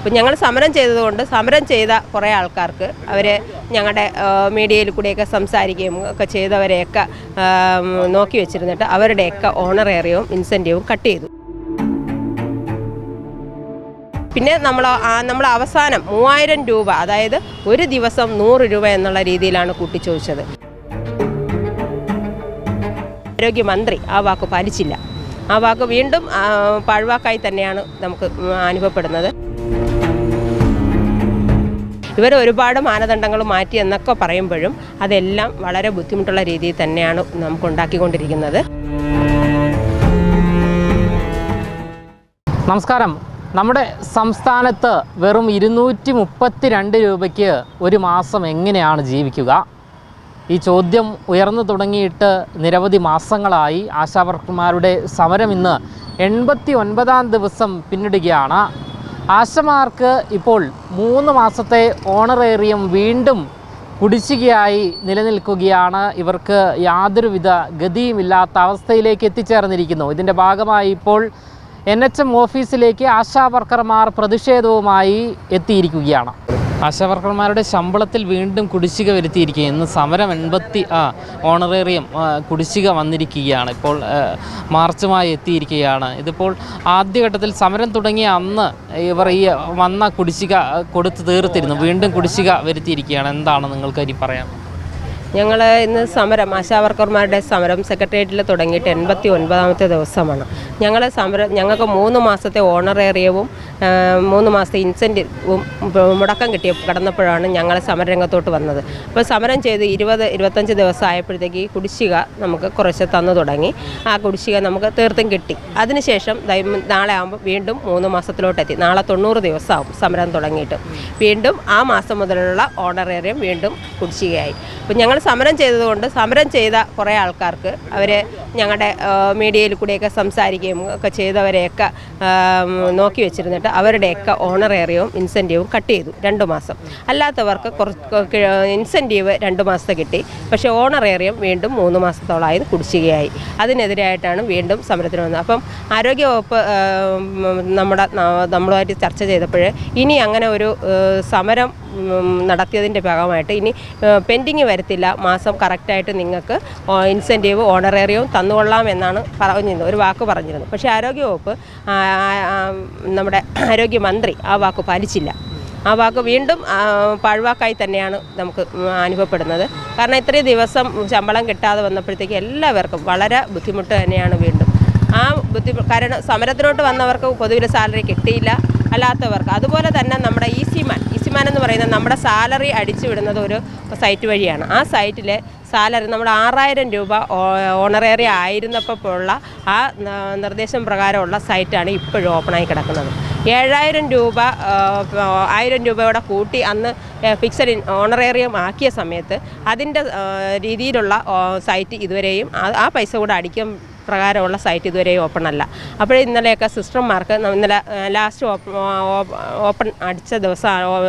ഇപ്പം ഞങ്ങൾ സമരം ചെയ്തതുകൊണ്ട് സമരം ചെയ്ത കുറേ ആൾക്കാർക്ക് അവർ ഞങ്ങളുടെ മീഡിയയിൽ കൂടെയൊക്കെ സംസാരിക്കുകയും ഒക്കെ ചെയ്തവരെയൊക്കെ നോക്കി വെച്ചിരുന്നിട്ട് അവരുടെയൊക്കെ ഓണറേറിയവും ഇൻസെന്റീവും കട്ട് ചെയ്തു. പിന്നെ നമ്മൾ നമ്മൾ അവസാനം മൂവായിരം രൂപ അതായത് ഒരു ദിവസം നൂറ് രൂപ എന്നുള്ള രീതിയിലാണ് കൂട്ടിച്ചോദിച്ചത്. ആരോഗ്യമന്ത്രി ആ വാക്ക് പാലിച്ചില്ല. ആ വാക്ക് വീണ്ടും പാഴ്വാക്കായി തന്നെയാണ് നമുക്ക് അനുഭവപ്പെടുന്നത്. ഇവർ ഒരുപാട് മാനദണ്ഡങ്ങൾ മാറ്റി എന്നൊക്കെ പറയുമ്പോഴും അതെല്ലാം വളരെ ബുദ്ധിമുട്ടുള്ള രീതിയിൽ തന്നെയാണ് നമുക്ക് ഉണ്ടാക്കിക്കൊണ്ടിരിക്കുന്നത്. നമസ്കാരം. നമ്മുടെ സംസ്ഥാനത്ത് വെറും ഇരുന്നൂറ്റി മുപ്പത്തി രണ്ട് രൂപയ്ക്ക് ഒരു മാസം എങ്ങനെയാണ് ജീവിക്കുക? ഈ ചോദ്യം ഉയർന്നു തുടങ്ങിയിട്ട് നിരവധി മാസങ്ങളായി ആശാവർക്കർമാരുടെ സമരം ഇന്ന് എൺപത്തി ഒൻപതാം ദിവസം പിന്നിടുകയാണ്. ആശമാർക്ക് ഇപ്പോൾ മൂന്ന് മാസത്തെ ഓണറേറിയം വീണ്ടും കുടിശ്ശികയായി നിലനിൽക്കുകയാണ്. ഇവർക്ക് യാതൊരുവിധ ഗതിയുമില്ലാത്ത അവസ്ഥയിലേക്ക് എത്തിച്ചേർന്നിരിക്കുന്നു. ഇതിന്റെ ഭാഗമായി ഇപ്പോൾ എൻ എച്ച് എം ഓഫീസിലേക്ക് ആശാ വർക്കർമാർ പ്രതിഷേധവുമായി എത്തിയിരിക്കുകയാണ്. ആശാ വർക്കർമാരുടെ ശമ്പളത്തിൽ വീണ്ടും കുടിശ്ശിക വരുത്തിയിരിക്കുക ഇന്ന് സമരം എൺപത്തി ആ ഓണറേറിയം കുടിശ്ശിക വന്നിരിക്കുകയാണ്. ഇപ്പോൾ മാർച്ചുമായി എത്തിയിരിക്കുകയാണ്. ഇതിപ്പോൾ ആദ്യഘട്ടത്തിൽ സമരം തുടങ്ങിയ അന്ന് ഇവർ ഈ വന്ന കുടിശ്ശിക കൊടുത്ത് തീർത്തിരുന്നു. വീണ്ടും കുടിശ്ശിക വരുത്തിയിരിക്കുകയാണ്. എന്താണ് നിങ്ങൾക്ക് ഇനി പറയാം ഞങ്ങൾ ഇന്ന് സമരം ആശാവർക്കർമാരുടെ സമരം സെക്രട്ടേറിയറ്റിൽ തുടങ്ങിയിട്ട് എൺപത്തി ഒൻപതാമത്തെ ദിവസമാണ്. ഞങ്ങൾ സമരം ഞങ്ങൾക്ക് മൂന്ന് മാസത്തെ ഓണറേറിയവും മൂന്ന് മാസത്തെ ഇൻസെന്റീവും മുടക്കം കിട്ടിയ കടന്നപ്പോഴാണ് ഞങ്ങൾ സമരരംഗത്തോട്ട് വന്നത്. അപ്പോൾ സമരം ചെയ്ത് ഇരുപത് ഇരുപത്തഞ്ച് ദിവസം ആയപ്പോഴത്തേക്ക് കുടിശ്ശിക നമുക്ക് കുറച്ച് തന്നു തുടങ്ങി. ആ കുടിശ്ശിക നമുക്ക് തീർത്തും കിട്ടി. അതിനുശേഷം നാളെ ആകുമ്പോൾ വീണ്ടും മൂന്ന് മാസത്തിലോട്ടെത്തി. നാളെ തൊണ്ണൂറ് ദിവസമാവും സമരം തുടങ്ങിയിട്ട്. വീണ്ടും ആ മാസം മുതലുള്ള ഓണറേറിയം വീണ്ടും കുടിശ്ശികയായി. അപ്പോൾ ഞങ്ങൾ സമരം ചെയ്തതുകൊണ്ട് സമരം ചെയ്ത കുറേ ആൾക്കാർക്ക് അവർ ഞങ്ങളുടെ മീഡിയയിൽ കൂടെയൊക്കെ സംസാരിക്കുകയും ഒക്കെ ചെയ്തവരെയൊക്കെ നോക്കി വെച്ചിരുന്നിട്ട് അവരുടെയൊക്കെ ഓണറേറിയവും ഇൻസെന്റീവും കട്ട് ചെയ്തു രണ്ട് മാസം. അല്ലാത്തവർക്ക് കുറച്ച് ഇൻസെന്റീവ് രണ്ട് മാസത്തെ കിട്ടി. പക്ഷേ ഓണറേറിയം വീണ്ടും മൂന്ന് മാസത്തോളമായി കുടിശ്ശികയായി. അതിനെതിരായിട്ടാണ് വീണ്ടും സമരത്തിന് വന്നത്. അപ്പം ആരോഗ്യവകുപ്പ് നമ്മുടെ നമ്മളുമായിട്ട് ചർച്ച ചെയ്തപ്പോൾ ഇനി അങ്ങനെ ഒരു സമരം നടത്തിയതിന്റെ ഭാഗമായിട്ട് ഇനി പെൻഡിങ് വരത്തില്ല. മാസം കറക്റ്റായിട്ട് നിങ്ങൾക്ക് ഇൻസെന്റീവ് ഓണറേറിയവും തന്നുകൊള്ളാം എന്നാണ് പറഞ്ഞിരുന്നത്. ഒരു വാക്ക് പറഞ്ഞിരുന്നു. പക്ഷേ ആരോഗ്യവകുപ്പ് നമ്മുടെ ആരോഗ്യമന്ത്രി ആ വാക്ക് പാലിച്ചില്ല. ആ വാക്ക് വീണ്ടും പാഴ്വാക്കായി തന്നെയാണ് നമുക്ക് അനുഭവപ്പെടുന്നത്. കാരണം ഇത്രയും ദിവസം ശമ്പളം കിട്ടാതെ വന്നപ്പോഴത്തേക്ക് എല്ലാവർക്കും വളരെ ബുദ്ധിമുട്ട് തന്നെയാണ് വീണ്ടും. ആ ബുദ്ധിമുട്ട് കാരണം സമരത്തിലോട്ട് വന്നവർക്ക് പൊതുവിൽ സാലറി കിട്ടിയില്ല അല്ലാത്തവർക്ക്. അതുപോലെ തന്നെ നമ്മുടെ ഇ പറയുന്നത് നമ്മുടെ സാലറി അടിച്ചു വിടുന്നത് ഒരു സൈറ്റ് വഴിയാണ്. ആ സൈറ്റിലെ സാലറി നമ്മൾ ആറായിരം രൂപ ഓണറേറി ആയിരുന്നപ്പോൾ ഉള്ള ആ നിർദ്ദേശം പ്രകാരമുള്ള സൈറ്റാണ് ഇപ്പോഴും ഓപ്പണായി കിടക്കുന്നത്. ഏഴായിരം രൂപ ആയിരം രൂപയോടെ കൂട്ടി അന്ന് ഫിക്സഡ് ഓണറേറിയം ആക്കിയ സമയത്ത് അതിന്റെ രീതിയിലുള്ള സൈറ്റ് ഇതുവരെയും ആ പൈസ കൂടെ അടിക്കാൻ പ്രകാരമുള്ള സൈറ്റ് ഇതുവരെ ഓപ്പൺ അല്ല. അപ്പോൾ ഇന്നലെയൊക്കെ സിസ്റ്റർമാർക്ക് ഇന്നലെ ലാസ്റ്റ് ഓപ്പൺ അടിച്ച ദിവസം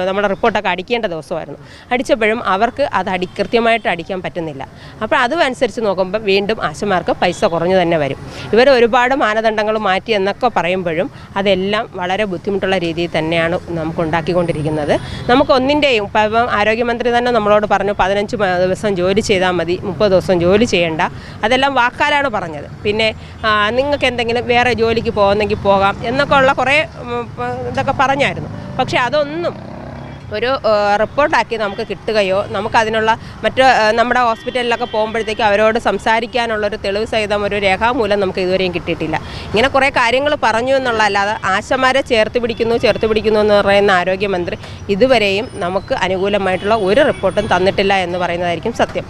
നമ്മുടെ റിപ്പോർട്ടൊക്കെ അടിക്കേണ്ട ദിവസമായിരുന്നു. അടിച്ചപ്പോഴും അവർക്ക് അത് അടി കൃത്യമായിട്ട് അടിക്കാൻ പറ്റുന്നില്ല. അപ്പോൾ അതും നോക്കുമ്പോൾ വീണ്ടും ആശമാർക്ക് പൈസ കുറഞ്ഞു തന്നെ വരും. ഇവർ ഒരുപാട് മാനദണ്ഡങ്ങൾ മാറ്റി എന്നൊക്കെ പറയുമ്പോഴും അതെല്ലാം വളരെ ബുദ്ധിമുട്ടുള്ള രീതിയിൽ തന്നെയാണ് നമുക്ക് ഉണ്ടാക്കിക്കൊണ്ടിരിക്കുന്നത്. നമുക്ക് ഒന്നിന്റെയും ഇപ്പം ആരോഗ്യമന്ത്രി തന്നെ നമ്മളോട് പറഞ്ഞു പതിനഞ്ച് ദിവസം ജോലി ചെയ്താൽ മതി മുപ്പത് ദിവസം ജോലി ചെയ്യേണ്ട. അതെല്ലാം വാക്കാലാണ് പറഞ്ഞത്. പിന്നെ നിങ്ങൾക്ക് എന്തെങ്കിലും വേറെ ജോലിക്ക് പോകുന്നെങ്കിൽ പോകാം എന്നൊക്കെ ഉള്ള കുറേ ഇതൊക്കെ പറഞ്ഞായിരുന്നു. പക്ഷെ അതൊന്നും ഒരു റിപ്പോർട്ടാക്കി നമുക്ക് കിട്ടുകയോ നമുക്കതിനുള്ള മറ്റ് നമ്മുടെ ഹോസ്പിറ്റലിലൊക്കെ പോകുമ്പോഴത്തേക്ക് അവരോട് സംസാരിക്കാനുള്ളൊരു തെളിവ് സഹിതം ഒരു രേഖാമൂലം നമുക്ക് ഇതുവരെയും കിട്ടിയിട്ടില്ല. ഇങ്ങനെ കുറേ കാര്യങ്ങൾ പറഞ്ഞു എന്നുള്ളതല്ലാതെ ആശമാരെ ചേർത്ത് പിടിക്കുന്നു ചേർത്ത് പിടിക്കുന്നു എന്ന് പറയുന്ന ആരോഗ്യമന്ത്രി ഇതുവരെയും നമുക്ക് അനുകൂലമായിട്ടുള്ള ഒരു റിപ്പോർട്ടും തന്നിട്ടില്ല എന്ന് പറയുന്നതായിരിക്കും സത്യം.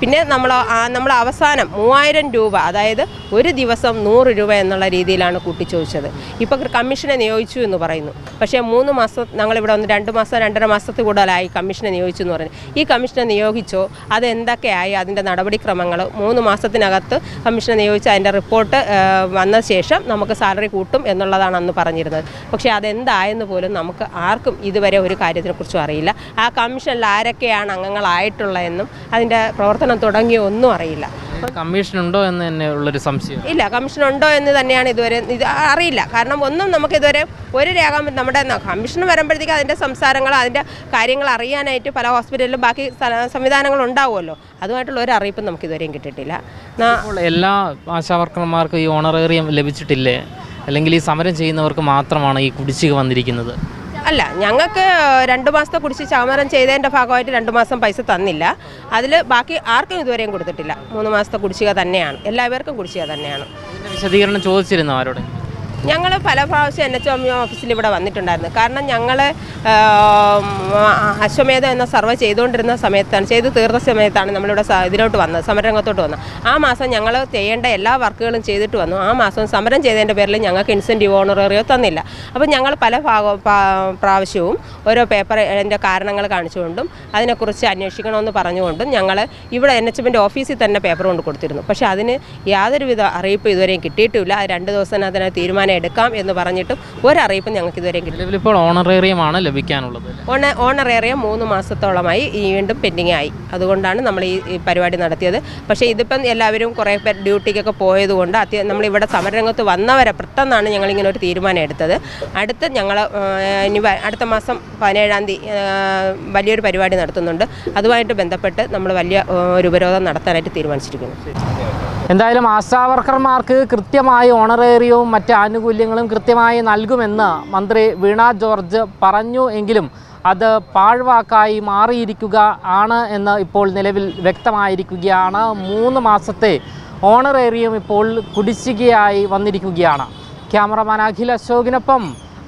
പിന്നെ നമ്മൾ നമ്മൾ അവസാനം മൂവായിരം രൂപ അതായത് ഒരു ദിവസം നൂറ് രൂപ എന്നുള്ള രീതിയിലാണ് കൂട്ടിച്ചോദിച്ചത്. ഇപ്പോൾ കമ്മീഷനെ നിയോഗിച്ചു എന്ന് പറയുന്നു. പക്ഷേ മൂന്ന് മാസം ഞങ്ങളിവിടെ വന്ന് രണ്ട് മാസം രണ്ടര മാസത്തിൽ കൂടുതലായി കമ്മീഷനെ നിയോഗിച്ചു എന്ന് പറഞ്ഞു. ഈ കമ്മീഷനെ നിയോഗിച്ചോ അത് എന്തൊക്കെയായി അതിന്റെ നടപടിക്രമങ്ങൾ മൂന്ന് മാസത്തിനകത്ത് കമ്മീഷനെ നിയോഗിച്ച് അതിന്റെ റിപ്പോർട്ട് വന്ന ശേഷം നമുക്ക് സാലറി കൂട്ടും എന്നുള്ളതാണ് അന്ന് പറഞ്ഞിരുന്നത്. പക്ഷേ അതെന്തായെന്ന് പോലും നമുക്ക് ആർക്കും ഇതുവരെ ഒരു കാര്യത്തിനെക്കുറിച്ചും അറിയില്ല. ആ കമ്മീഷനിൽ ആരൊക്കെയാണ് അംഗങ്ങളായിട്ടുള്ളതെന്നും അതിന്റെ പ്രവർത്തനം തുടങ്ങിയോ ഒന്നും അറിയില്ല. കമ്മീഷൻ ഉണ്ടോ എന്ന് തന്നെ ഉള്ളൊരു സംശയം. ഇല്ല കമ്മീഷൻ ഉണ്ടോ എന്ന് തന്നെയാണ് ഇതുവരെ ഇത് അറിയില്ല. കാരണം ഒന്നും നമുക്ക് ഇതുവരെ ഒരു രേഖ നമ്മുടെ കമ്മീഷൻ വരുമ്പോഴത്തേക്ക് അതിന്റെ സംസാരങ്ങൾ അതിന്റെ കാര്യങ്ങൾ അറിയാനായിട്ട് പല ഹോസ്പിറ്റലിലും ബാക്കി സംവിധാനങ്ങളും സംവിധാനങ്ങൾ ഉണ്ടാവുമല്ലോ. അതുമായിട്ടുള്ള ഒരു അറിയിപ്പും നമുക്ക് ഇതുവരെയും കിട്ടിയിട്ടില്ല. എല്ലാ ആശാവർക്കർമാർക്കും ഈ ഓണറേറിയം ലഭിച്ചിട്ടില്ലേ? അല്ലെങ്കിൽ ഈ സമരം ചെയ്യുന്നവർക്ക് മാത്രമാണ് ഈ കുടിശ്ശിക വന്നിരിക്കുന്നത്. അല്ല ഞങ്ങൾക്ക് രണ്ട് മാസത്തെ കുടിച്ച് ചാമരം ചെയ്തതിന്റെ ഭാഗമായിട്ട് രണ്ട് മാസം പൈസ തന്നില്ല. അതിൽ ബാക്കി ആർക്കും ഇതുവരെയും കൊടുത്തിട്ടില്ല. മൂന്ന് മാസത്തെ കുടിശ്ശിക തന്നെയാണ്. എല്ലാവർക്കും കുടിശ്ശിക തന്നെയാണ്. വിശദീകരണം ചോദിച്ചിരുന്നു അവരോട് ഞങ്ങൾ പല പ്രാവശ്യം എൻ എച്ച് എം ഓഫീസിൽ ഇവിടെ വന്നിട്ടുണ്ടായിരുന്നു. കാരണം ഞങ്ങൾ അശ്വമേധം എന്ന സർവേ ചെയ്തുകൊണ്ടിരുന്ന സമയത്താണ് ചെയ്ത് തീർന്ന സമയത്താണ് നമ്മളിവിടെ ഇതിലോട്ട് വന്നത് സമരരംഗത്തോട്ട് വന്നത്. ആ മാസം ഞങ്ങൾ ചെയ്യേണ്ട എല്ലാ വർക്കുകളും ചെയ്തിട്ട് വന്നു. ആ മാസം സമരം ചെയ്തതിന്റെ പേരിൽ ഞങ്ങൾക്ക് ഇൻസെന്റീവ് ഓണറേറിയോ തന്നില്ല. അപ്പോൾ ഞങ്ങൾ പല പ്രാവശ്യവും ഓരോ പേപ്പർ അതിന്റെ കാരണങ്ങൾ കാണിച്ചുകൊണ്ടും അതിനെക്കുറിച്ച് അന്വേഷിക്കണമെന്ന് പറഞ്ഞുകൊണ്ടും ഞങ്ങൾ ഇവിടെ എൻ എച്ച് എമ്മിന്റെ ഓഫീസിൽ തന്നെ പേപ്പർ കൊണ്ട് കൊടുത്തിരുന്നു. പക്ഷേ അതിന് യാതൊരുവിധ അറിയിപ്പ് ഇതുവരെയും കിട്ടിയിട്ടില്ല. അത് രണ്ട് ദിവസം അതിന് തീരുമാനം എടുക്കാം എന്ന് പറഞ്ഞിട്ടും ഒരറിയിപ്പും ഞങ്ങൾക്ക് ഇതുവരെ കിട്ടി നിലവിലിപ്പോൾ ഓണറേറിയമാണ് ലഭിക്കാനുള്ളത് ഓണ ഓണറേറിയം മൂന്ന് മാസത്തോളമായി വീണ്ടും പെൻഡിങ് ആയി. അതുകൊണ്ടാണ് നമ്മൾ ഈ ഈ പരിപാടി നടത്തിയത്. പക്ഷേ ഇതിപ്പം എല്ലാവരും കുറേ പേർ ഡ്യൂട്ടിക്കൊക്കെ പോയതുകൊണ്ട് അത്യ നമ്മളിവിടെ സമരരംഗത്ത് വന്നവരെ പെട്ടെന്നാണ് ഞങ്ങളിങ്ങനെ ഒരു തീരുമാനം എടുത്തത്. അടുത്ത ഞങ്ങൾ ഇനി അടുത്ത മാസം പതിനേഴാം തീയതി വലിയൊരു പരിപാടി നടത്തുന്നുണ്ട്. അതുമായിട്ട് ബന്ധപ്പെട്ട് നമ്മൾ വലിയ ഒരു ഉപരോധം നടത്താനായിട്ട് തീരുമാനിച്ചിരിക്കുന്നു. എന്തായാലും ആശാവർക്കർമാർക്ക് കൃത്യമായി ഓണറേറിയവും മറ്റ് ആനുകൂല്യങ്ങളും കൃത്യമായി നൽകുമെന്ന് മന്ത്രി വീണ ജോർജ് പറഞ്ഞു എങ്കിലും അത് പാഴ്വാക്കായി മാറിയിരിക്കുക ആണ് എന്ന് ഇപ്പോൾ നിലവിൽ വ്യക്തമായിരിക്കുകയാണ്. മൂന്ന് മാസത്തെ ഓണറേറിയം ഇപ്പോൾ കുടിശ്ശികയായി വന്നിരിക്കുകയാണ്. ക്യാമറമാൻ അഖിൽ അശോകിനൊപ്പം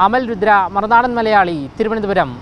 അമൽ രുദ്ര മറുനാടൻ മലയാളി തിരുവനന്തപുരം.